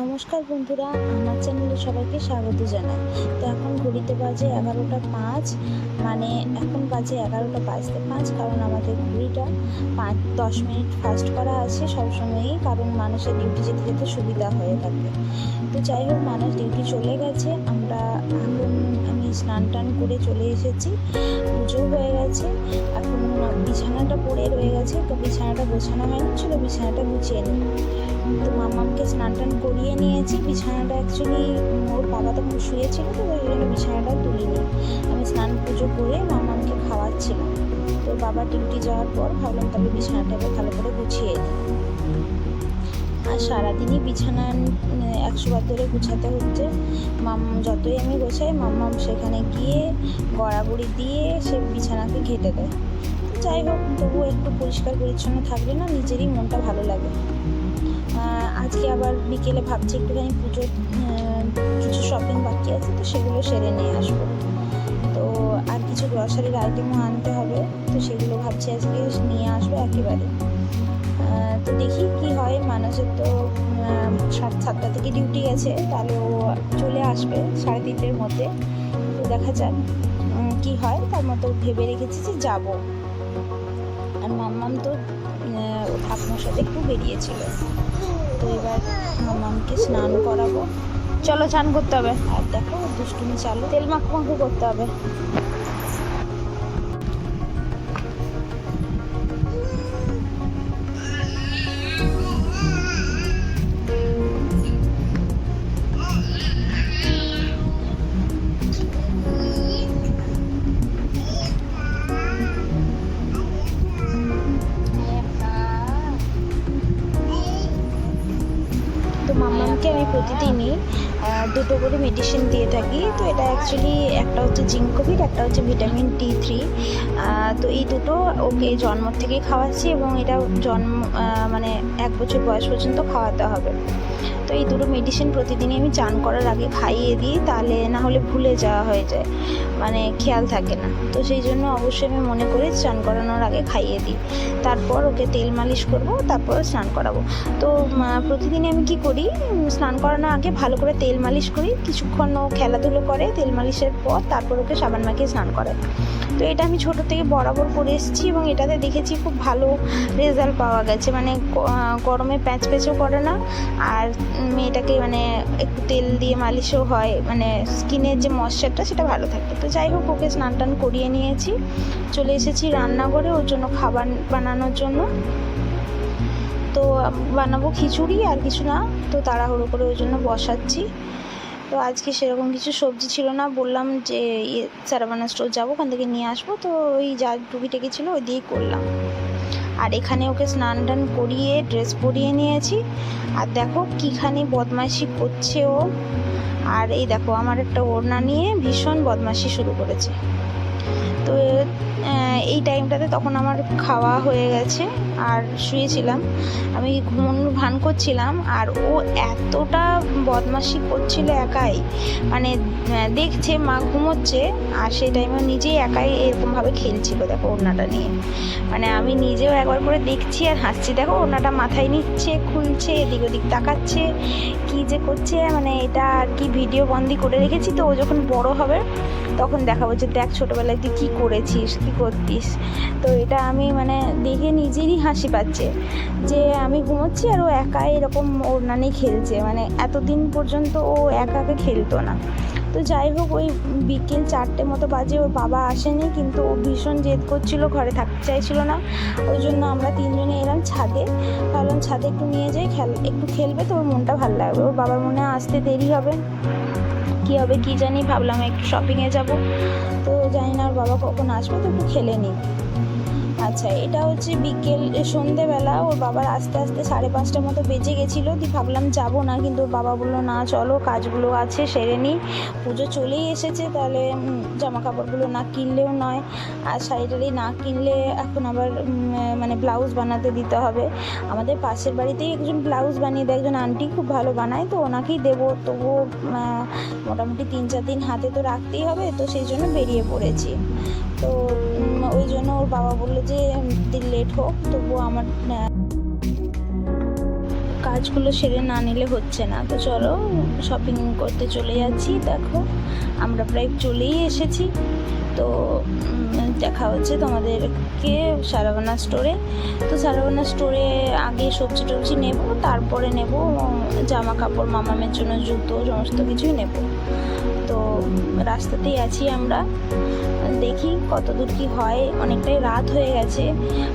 নমস্কার বন্ধুরা, আমার চ্যানেলে সবাইকে স্বাগত জানাই। তো এখন ঘড়িতে বাজে এগারোটা পাঁচ মানে এখন বাজে এগারোটা বাজতে পাঁচ, কারণ আমাদের ঘড়িটা পাঁচ, দশ মিনিট ফাস্ট করা আছে সবসময়ই, কারণ মানুষের ডিউটি যেতে যেতে সুবিধা হয়ে থাকে। তো যাই হোক, মানুষ ডিউটি চলে গেছে, আমরা এখন স্নান টান করে চলে এসেছি। পুজো হয়ে গেছে। এখন বিছানাটা পড়ে রয়ে গেছে। তো বিছানাটা গোছানো হয়নি ছিল বিছানাটা গুছিয়ে নিই। তো মামামকে স্নান টান করিয়ে নিয়েছি। বিছানাটা অ্যাকচুয়ালি ওর বাবা তখন শুয়েছিল, তো ওই জন্য বিছানাটা তুলিনি আমি স্নান পুজো করে মামামকে খাওয়াচ্ছিলাম। তো বাবা ডিউটি যাওয়ার পর ভাবলাম তাহলে বিছানাটাকে ভালো করে গুছিয়ে দিই আর সারাদিনই বিছানা একশো বার ধরে গুছাতে হচ্ছে। মাম, যতই আমি গোছাই মাম্মাম সেখানে গিয়ে গড়াগড়ি দিয়ে সে বিছানাকে ঘেটে দেয়। যাই হোক তবুও একটু পরিষ্কার পরিচ্ছন্ন থাকলে না নিজেরই মনটা ভালো লাগে। আজকে আবার বিকেলে ভাবছি একটুখানি পুজোর কিছু শপিং বাকি আছে, তো সেগুলো সেরে নিয়ে আসব। কিছু গ্রসারির আইটেমও আনতে হবে। তো সেগুলো ভাবছি আজকে নিয়ে আসব একেবারে। তো দেখি কি হয়। মানুষের তো সাত সাতটা থেকে ডিউটি গেছে। তাহলে ও চলে আসবে সাড়ে তিনটের মধ্যে। তো দেখা যাক কি হয়। তার মতো ভেবে রেখেছি যে যাব। আর মাম্মাম তো ঠাকুমার সাথে একটু বেরিয়েছিল। তো এবার মাম্মামকে স্নান করাবো। চলো চান করতে হবে। আর দেখো দুষ্টুমি চালু। তেল মাখু মাখু করতে হবে। আমি প্রতিদিনই দুটো করে মেডিসিন দিয়ে থাকি। তো এটা অ্যাকচুয়ালি একটা হচ্ছে জিঙ্কোভিট একটা হচ্ছে ভিটামিন ডি থ্রি তো এই দুটো ওকে জন্ম থেকেই খাওয়াচ্ছি এবং এটা জন্ম মানে এক বছর বয়স পর্যন্ত খাওয়াতে হবে। তো এই দুটো মেডিসিন প্রতিদিনই আমি চান করার আগে খাইয়ে দিই তাহলে না হলে ভুলে যাওয়া হয়ে যায়। মানে খেয়াল থাকে না। তো সেই জন্য অবশ্যই আমি মনে করি স্নান করানোর আগে খাইয়ে দিই। তারপর ওকে তেল মালিশ করব তারপর স্নান করাবো। তো উম, প্রতিদিনই আমি কি করি? স্নান করানোর আগে ভালো করে তেল মালিশ করি। কিছুক্ষণ ও খেলাধুলো করে তেল মালিশের পর তারপর ওকে সাবান মাখিয়ে স্নান করে তো এটা আমি ছোটো থেকে বরাবর করে এসেছি এবং এটাতে দেখেছি খুব ভালো রেজাল্ট পাওয়া গেছে। মানে গরমে প্যাঁচ প্যাঁচও করে না। আর মেয়েটাকে মানে একটু তেল দিয়ে মালিশও হয় মানে স্কিনের যে ময়শ্চারটা সেটা ভালো থাকে। তো যাই হোক, ওকে স্নান টান করিয়ে নিয়েছি। চলে এসেছি রান্নাঘরে ওর জন্য খাবার বানানোর জন্য। তো বানাবো খিচুড়ি আর কিছু না, তো তাড়াহুড়ো করে ওই জন্য বসাচ্ছি। তো আজকে সেরকম কিছু সবজি ছিল না, বললাম যে ইয়ে স্যারাবানা স্টোর যাব, ওখান থেকে নিয়ে আসব। তো ওই যা টুকিটাকি ছিল ওই দিয়েই করলাম। আর এখানে ওকে স্নান টান করিয়ে ড্রেস পরিয়ে নিয়েছি। আর দেখো কীখানি বদমাইশি করছে ও। আর এই দেখো আমার একটা ওড়না নিয়ে ভীষণ বদমাইশি শুরু করেছে। তো এই টাইমটাতে তখন আমার খাওয়া হয়ে গেছে আর শুয়েছিলাম। আমি ঘুমানোর ভান করছিলাম আর ও এতটা বদমাশি করছিল একাই। মানে দেখছে, মা ঘুমোচ্ছে আর সেই টাইমে নিজেই একাই এরকমভাবে খেলছিল দেখো ওড়নাটা নিয়ে। মানে আমি নিজেও একবার করে দেখছি আর হাসছি। দেখো ওড়নাটা মাথায় নিচ্ছে, খুলছে, এদিক ওদিক তাকাচ্ছে, কি যে করছে মানে এটা আর কি ভিডিও বন্দি করে রেখেছি তো ও যখন বড় হবে তখন দেখাবো যে দেখ ছোটোবেলায় তুই কী করেছিস করতিস। তো এটা আমি মানে দেখে নিজেরই হাসি পাচ্ছে যে আমি ঘুমোচ্ছি আর ও একা এরকম ওড়না নিয়ে খেলছে। মানে এতদিন পর্যন্ত ও একা একা খেলতো না। তো যাই হোক, ওই বিকেল চারটে মতো বাজে ওর বাবা আসেনি, কিন্তু ও ভীষণ জেদ করছিল, ঘরে থাকতে চাইছিল না। ওই জন্য আমরা তিনজনে এলাম ছাদে। ভাবলাম ছাদে একটু নিয়ে যাই, খেল, একটু খেলবে তো ওর মনটা ভালো লাগবে। ওর বাবার মনে আসতে দেরি হবে। কী হবে কী জানি, ভাবলাম একটু শপিংয়ে যাব। তো জানি না আর বাবা কখন আসবে, তো একটু খেলে নিই। আচ্ছা এটা হচ্ছে বিকেল সন্ধেবেলা, ওর বাবার আস্তে আস্তে সাড়ে পাঁচটার মতো বেজে গেছিল। দিয়ে ভাবলাম যাব না, কিন্তু ওর বাবা বলল, না, চলো, কাজগুলো আছে, সেরে নিই পুজো চলেই এসেছে, তাহলে জামা কাপড়গুলো না কিনলেও নয়। আর শাড়ি না কিনলে এখন আবার মানে ব্লাউজ বানাতে দিতে হবে। আমাদের পাশের বাড়িতেই একজন ব্লাউজ বানিয়ে দেয়, একজন আন্টি খুব ভালো বানায়, তো ওনাকেই দেবো। তবুও মোটামুটি তিন চার দিন হাতে তো রাখতেই হবে, তো সেই জন্য বেরিয়ে পড়েছি। তো ওই জন্য ওর বাবা বলল যে দিন লেট হোক, তবুও আমার কাজগুলো সেরে না নিলে হচ্ছে না। তো চলো শপিং করতে চলে যাচ্ছি। দেখো, আমরা প্রায় চলেই এসেছি। তো দেখা হচ্ছে তোমাদেরকে সারাবানা স্টোরে তো সারাবানা স্টোরে আগে সবজি টবজি নেব, তারপরে নেব জামা কাপড়, মামামের জন্য জুতো, সমস্ত কিছুই নেব। রাস্তাতেই আছি আমরা। দেখি কত দূর কি হয়। অনেকটাই রাত হয়ে গেছে।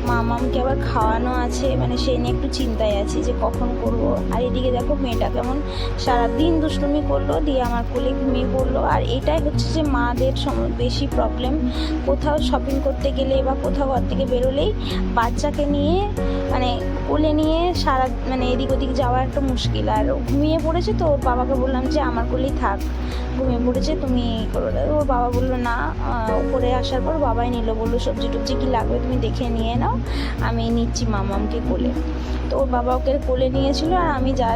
মামামকে আবার খাওয়ানো আছে। মানে সেই নিয়ে একটু চিন্তায় আছি যে কখন করব। আর এদিকে দেখো মেয়েটা কেমন সারাদিন দুষ্টুমি করল, দিয়ে আমার কোলে ঘুমিয়ে পড়ল। আর এটাই হচ্ছে যে মাদের সম- বেশি প্রবলেম কোথাও শপিং করতে গেলে বা কোথাও ঘর থেকে বেরোলেই বাচ্চাকে নিয়ে মানে কোলে নিয়ে সারা মানে এদিক ওদিক যাওয়া একটা মুশকিল। আর ঘুমিয়ে পড়েছে তো ওর বাবাকে বললাম যে, আমার কোলেই থাক। ঘুমিয়ে পড়েছে, তুমি করো। ওর বাবা বলল, না। উপরে আসার পর বাবাই নিল, বলল, সবজি টবজি কী লাগবে তুমি দেখে নিয়ে নাও, আমি নিচ্ছি মামামকে কোলে। তো ওর বাবা ওকে কোলে নিয়েছিল আর আমি যা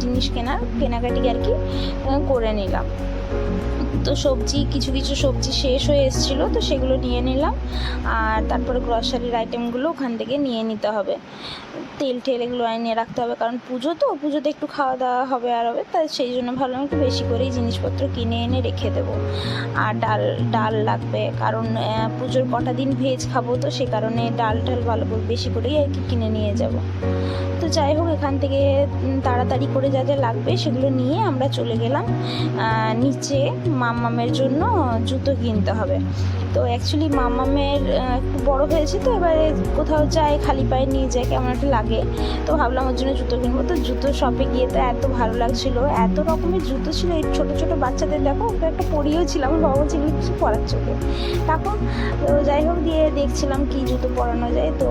জিনিস কেনার, কেনাকাটি আর কি করে নিলাম। তো সবজি, কিছু কিছু সবজি শেষ হয়ে এসেছিল, তো সেগুলো নিয়ে নিলাম। আর তারপরে গ্রসারির আইটেমগুলো ওখান থেকে নিয়ে নিতে হবে। তেল টেল এগুলো এনে রাখতে হবে। কারণ পুজো তো, পুজোতে একটু খাওয়া দাওয়া হবে আর হবে। তাই সেই জন্য ভাবলাম একটু বেশি করেই জিনিসপত্র কিনে এনে রেখে দেবো। আর ডাল ডাল লাগবে। কারণ পুজোর কটা দিন ভেজ খাব তো সে কারণে ডাল টাল ভালো করে বেশি করেই আর কি কিনে নিয়ে যাব। তো যাই হোক, এখান থেকে তাড়াতাড়ি করে যা যা লাগবে সেগুলো নিয়ে আমরা চলে গেলাম। নিচে মামামের জন্য জুতো কিনতে হবে। তো অ্যাকচুয়ালি মামামের একটু বড় হয়েছে তো, এবারে কোথাও যায়, খালি পায়ে নিয়ে যায়, কেমন একটা লাগে। তো ভাবলাম ওর জন্য জুতো কিনবো। তো জুতো শপে গিয়ে তো এত ভালো লাগছিল, এত রকমের জুতো ছিল। এই ছোটো ছোটো বাচ্চাদের দেখো ওটা একটা পরিয়েও ছিল আমার বাবা ছিল কিছু পরার চোখে। তখন তো যাই হোক, দিয়ে দেখছিলাম কি জুতো পরানো যায়। তো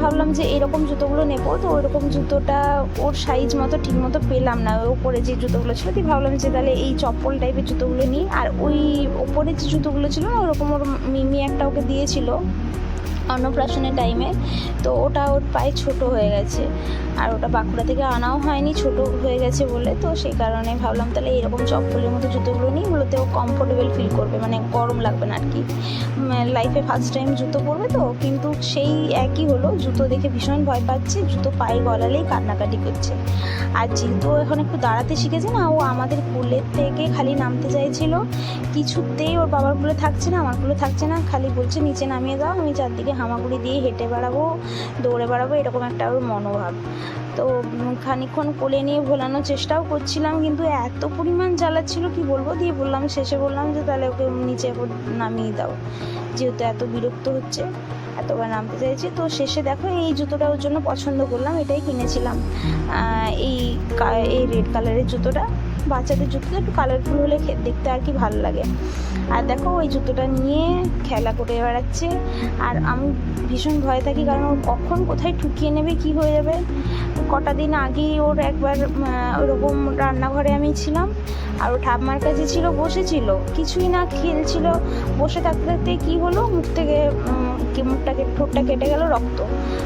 ভাবলাম যে এরকম জুতোগুলো নেব। তো ওরকম জুতোটা ওর সাইজ মতো ঠিক মতো পেলাম না। ওপরে যে জুতোগুলো ছিল, দিয়ে ভাবলাম যে তাহলে এই চপ্পল টাইপের জুতোগুলো নিই। আর ওই ওপরে যে জুতোগুলো ছিল না, ওরকম ওর মিমি একটা ওকে দিয়েছিল। অন্নপ্রাশনের টাইমে তো ওটা ওর পায়ে ছোট হয়ে গেছে। আর ওটা বাঁকুড়া থেকে আনাও হয়নি, ছোট হয়ে গেছে বলে, তো সেই কারণে ভাবলাম তাহলে এরকম চপ্পলের মতো জুতোগুলো নিই ওগুলোতে ও কমফোর্টেবল ফিল করবে মানে গরম লাগবে না আর কি লাইফে ফার্স্ট টাইম জুতো পরবে তো, কিন্তু সেই একই হলো, জুতো দেখে ভীষণ ভয় পাচ্ছে, জুতো পায়ে গলালেই কান্নাকাটি করছে। আর যেহেতু এখন একটু দাঁড়াতে শিখেছে না, ও আমাদের কোলের থেকে খালি নামতে চাইছিল, কিছুতেই ওর বাবার কোলে থাকছে না, আমার কোলে থাকছে না, খালি বলছে, নিচে নামিয়ে দাও, আমি চারদিকে হামাগুড়ি দিয়ে হেঁটে বেড়াবো দৌড়ে বেড়াবো এরকম একটা ওর মনোভাব। তো উম, খানিকক্ষণ কোলে নিয়ে ভোলানোর চেষ্টাও করছিলাম কিন্তু এত পরিমাণ জ্বালাচ্ছিল কি বলব? দিয়ে বললাম শেষে বললাম যে তাহলে ওকে নিচে নামিয়ে দাও যেহেতু এত বিরক্ত হচ্ছে এতবার নামতে চাইছি। তো শেষে দেখো এই জুতোটা ওর জন্য পছন্দ করলাম এটাই কিনেছিলাম। এই এই রেড কালারের জুতোটা। বাচ্চাদের জুতোটা একটু কালারফুল হলে দেখতে আর কি ভালো লাগে। আর দেখো, ওই জুতোটা নিয়ে খেলা করে বেড়াচ্ছে। আর আমি ভীষণ ভয়ে থাকি, কারণ ও কখন কোথায় ঠুকিয়ে নেবে, কি হয়ে যাবে? কটা দিন আগেই ওর একবার ওরকম রান্নাঘরে আমি ছিলাম, আর ও ঠাম্মার কাছে ছিল, বসেছিল। কিছুই না খেলছিল। বসে থাকতে থাকতে কী হলো? মুখ থেকে মুখটা ঠোঁটটা কেটে গেল রক্ত।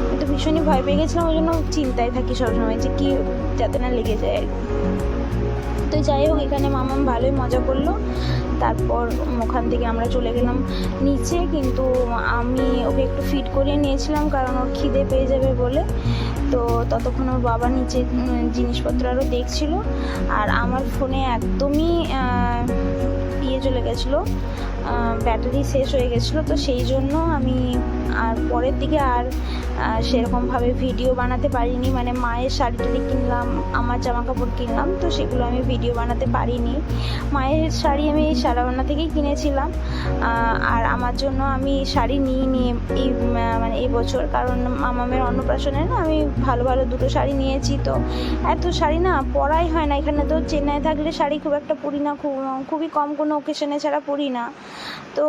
আমি তো ভীষণই ভয় পেয়ে গেছিলাম, ওই জন্য চিন্তায় থাকি সবসময় যে কী যাতে না লেগে যায় আর কি। তো যাই হোক, এখানে মামাম ভালোই মজা করল। তারপর ওখান থেকে আমরা চলে গেলাম নিচে, কিন্তু আমি ওকে একটু ফিট করিয়ে নিয়েছিলাম কারণ ওর খিদে পেয়ে যাবে বলে। তো ততক্ষণ ওর বাবা নিচে জিনিসপত্র আরও দেখছিল। আর আমার ফোনে একদমই ইয়ে চলে গেছিল ব্যাটারি শেষ হয়ে গেছিল, তো সেই জন্য আমি আর পরের দিকে আর সেরকমভাবে ভিডিও বানাতে পারিনি। মানে মায়ের শাড়ি টাড়ি কিনলাম, আমার জামা কাপড় কিনলাম, তো সেগুলো আমি ভিডিও বানাতে পারিনি। মায়ের শাড়ি আমি এই সারাবানা থেকেই কিনেছিলাম। আর আমার জন্য আমি শাড়ি নিই নিয়ে এই মানে এই বছর, কারণ মামামের অন্নপ্রাশনে না আমি ভালো ভালো দুটো শাড়ি নিয়েছি, তো এত শাড়ি না পরাই হয় না। এখানে তো চেন্নাই থাকলে শাড়ি খুব একটা পরি না, খুব, খুবই কম কোনো ওকেশনে ছাড়া পরি না। তো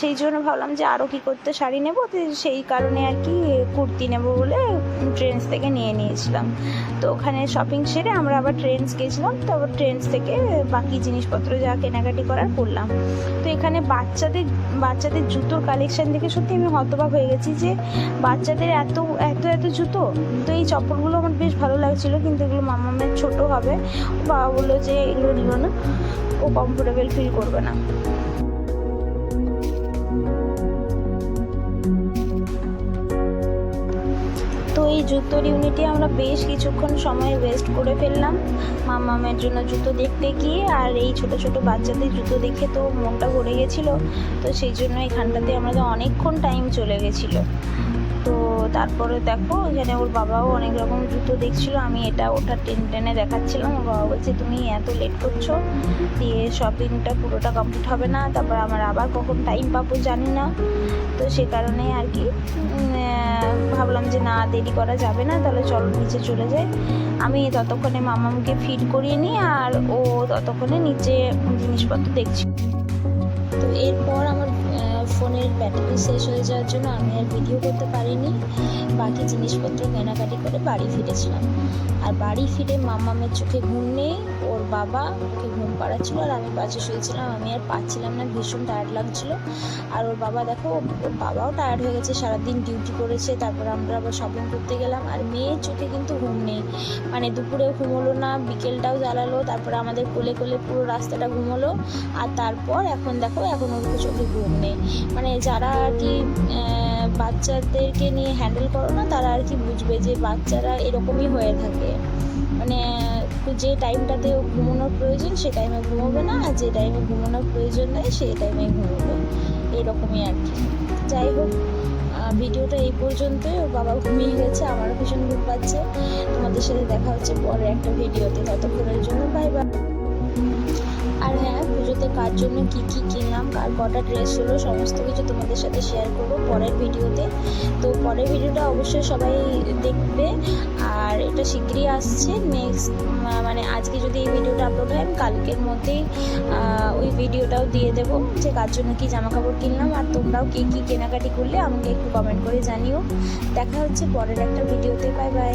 সেই জন্য ভাবলাম যে আরও কী করতে শাড়ি নেব, তো সেই কারণে আর কি কুর্তি নেব বলে ট্রেন্স থেকে নিয়ে নিয়েছিলাম। তো ওখানে শপিং সেরে আমরা আবার ট্রেন্স গেছিলাম, তো আবার ট্রেন্স থেকে বাকি জিনিসপত্র যা কেনাকাটি করার করলাম। তো এখানে বাচ্চাদের বাচ্চাদের জুতোর কালেকশান দেখে সত্যি আমি হতবাক হয়ে গেছি যে বাচ্চাদের এত এত এত জুতো। তো এই চপ্পলগুলো আমার বেশ ভালো লাগছিল, কিন্তু এগুলো মামা মামামের ছোট হবে, বাবা বলল যে এগুলো নিল না, ও কমফোর্টেবল ফিল করবে না। জুতোর ইউনিটে আমরা বেশ কিছুক্ষণ সময় ওয়েস্ট করে ফেললাম। মামামের জন্য জুতো দেখতে গিয়ে আর এই ছোট ছোট বাচ্চাদের জুতো দেখে তো মনটা ভরে গেছিল। তো সেই জন্য এখানটাতে আমাদের অনেকক্ষণ টাইম চলে গেছিল। তারপরে দেখো, এখানে ওর বাবাও অনেক রকম জুতো দেখছিল, আমি এটা ওটা টেন টেনে দেখাচ্ছিলাম। ওর বাবা বলছে, তুমি এত লেট করছ, দিয়ে শপিংটা পুরোটা কমপ্লিট হবে না, তারপর আমার আবার কখন টাইম পাবো জানি না। তো সে কারণে আর কি ভাবলাম যে না, দেরি করা যাবে না, তাহলে চলো নিচে চলে যাই। আমি ততক্ষণে মামামকে ফিড করিয়ে নিই, আর ও ততক্ষণে নিচে জিনিসপত্র দেখছি। তো এরপর ফোনের ব্যাটারি শেষ হয়ে যাওয়ার জন্য আমি আর ভিডিও করতে পারিনি। বাকি জিনিসপত্র কেনাকাটি করে বাড়ি ফিরেছিলাম। আর বাড়ি ফিরে মামামের চোখে ঘুম নেই, ওর বাবা ওকে ঘুম পাড়াচ্ছিল আর আমি পাশে শুয়েছিলাম। আমি আর পাচ্ছিলাম না, ভীষণ টায়ার্ড লাগছিল। আর ওর বাবা দেখো, ওর বাবাও টায়ার্ড হয়ে গেছে, সারাদিন ডিউটি করেছে, তারপর আমরা আবার শপিং করতে গেলাম। আর মেয়ের চোখে কিন্তু ঘুম নেই। মানে দুপুরেও ঘুমোলো না, বিকেলটাও জ্বালালো, তারপরে আমাদের কোলে কোলে পুরো রাস্তাটা ঘুমোলো। আর তারপর এখন দেখো, এখন ওর চোখে ঘুম নেই। মানে যারা আর কি বাচ্চাদেরকে নিয়ে হ্যান্ডেল করো না, তারা আর কি বুঝবে যে বাচ্চারা এরকমই হয়ে থাকে। মানে যে টাইমটাতে ঘুমানোর প্রয়োজন, সে টাইমে ঘুমোবে না, আর যে টাইমে ঘুমানোর প্রয়োজন নেই সেই টাইমে ঘুমোবে। এরকমই আর কি। যাই হোক ভিডিওটা এই পর্যন্তই। ওর বাবা ঘুমিয়ে গেছে, আমারও ভীষণ ঘুম পাচ্ছে। তোমাদের সাথে দেখা হচ্ছে পরে একটা ভিডিওতে। ততক্ষণের জন্য বাই বাই আর হ্যাঁ পুজোতে কার জন্য কি কি কিনলাম, কার কটা ড্রেস হলো, সমস্ত কিছু তোমাদের সাথে শেয়ার করব পরের ভিডিওতে। তো পরের ভিডিওটা অবশ্যই সবাই দেখবে। আর এটা শীঘ্রই আসছে। নেক্সট মানে আজকে যদি এই ভিডিওটা আপলোড হয়, আমি কালকের মধ্যেই ওই ভিডিওটাও দিয়ে দেবো যে কার জন্য কি জামা কাপড় কিনলাম আর তোমরাও কী কী কেনাকাটি করলে আমাকে একটু কমেন্ট করে জানিও। দেখা হচ্ছে পরের একটা ভিডিওতে। Bye bye